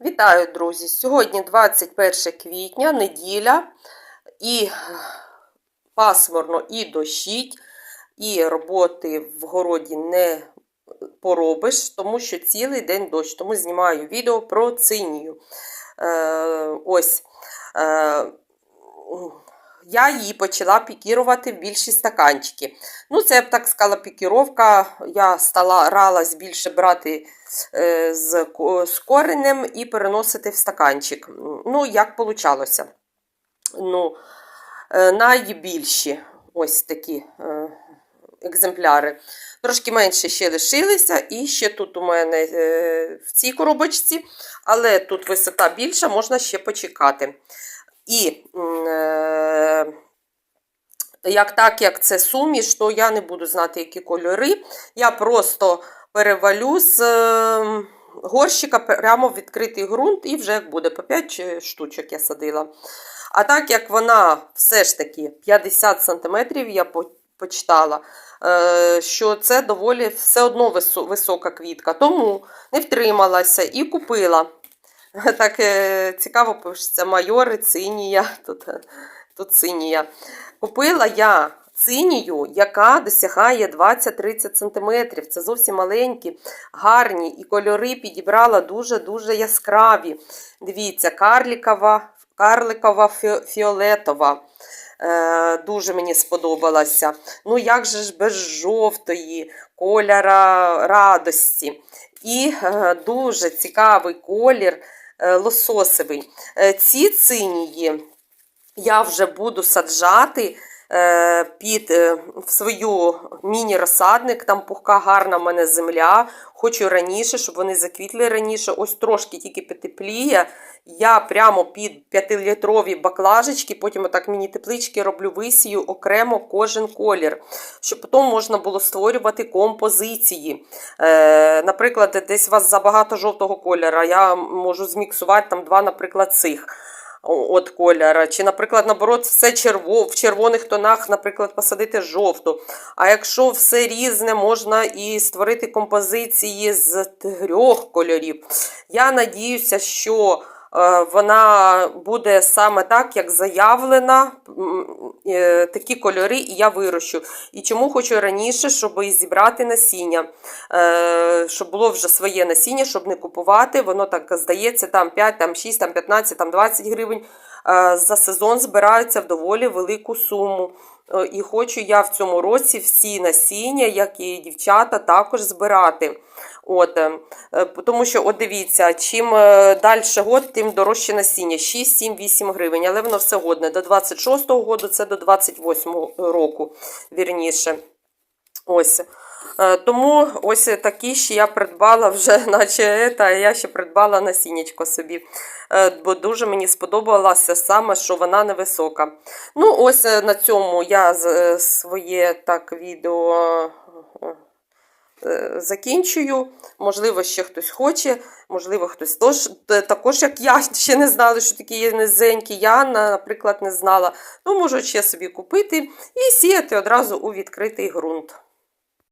Вітаю, друзі! Сьогодні 21 квітня, неділя, і пасмурно, і дощить, і роботи в городі не поробиш, тому що цілий день дощ. Тому знімаю відео про цинію. Е, ось. Е, я її почала пікірувати в більші стаканчики. Ну, це я б так сказала, пікіровка. Я старалась більше брати е, з, з коренем і переносити в стаканчик. Ну, як вийшло? Ну, е, найбільші ось такі е, екземпляри. Трошки менше ще лишилися, і ще тут у мене в цій коробочці, але тут висота більша, можна ще почекати. І е, як так, як це суміш, то я не буду знати, які кольори. Я просто перевалю з е, горщика прямо в відкритий ґрунт, і вже буде по 5 штучок я садила. А так як вона все ж таки 50 см, я почитала, е, що це доволі все одно висока квітка, тому не втрималася і купила. Так е, цікаво пишеться майори, цинія. Тут, е, тут цинія. Купила я цинію, яка досягає 20-30 см. Це зовсім маленькі, гарні, і кольори підібрала дуже-дуже яскраві. Дивіться, карлікова, карликова фіолетова. Е, дуже мені сподобалася. Ну, як же ж без жовтої, кольора радості. І дуже цікавий колір лососевий. Е, ці цинії я вже буду саджати е, під е, в свою міні-розсадник. Там пухка гарна в мене земля. Хочу раніше, щоб вони заквітли раніше. Ось трошки тільки потепліє. Я прямо під 5-літрові баклажечки, потім отак міні-теплички роблю висію окремо кожен колір, щоб потім можна було створювати композиції. Е, наприклад, десь у вас забагато жовтого кольора, я можу зміксувати там два, наприклад, цих от кольора. Чи, наприклад, наоборот, все черво, в червоних тонах, наприклад, посадити жовту. А якщо все різне, можна і створити композиції з трьох кольорів. Я надіюся, що вона буде саме так, як заявлена, е, такі кольори, і я вирощу. І чому хочу раніше, щоб зібрати насіння, е, щоб було вже своє насіння, щоб не купувати. Воно так здається, там 5, там 6, там 15, там 20 гривень. Е, За сезон збираються в доволі велику суму. Е, І хочу я в цьому році всі насіння, як і дівчата, також збирати. От, е, е, тому що, от дивіться, чим далі год, тим дорожче насіння 6, 7, 8 гривень. Але воно все годне. До 26-го року, це до 28-го року, вірніше. Ось. Е, Тому ось такі ще я придбала вже, наче ета, я ще придбала насіннячко собі. Е, Бо дуже мені сподобалося саме, що вона невисока. Ну, ось е, на цьому я своє так відео закінчую. Можливо, ще хтось хоче, можливо, хтось тож, також, як я, ще не знали, що такі є низенькі. Я, наприклад, не знала. Ну, можу ще собі купити і сіяти одразу у відкритий ґрунт.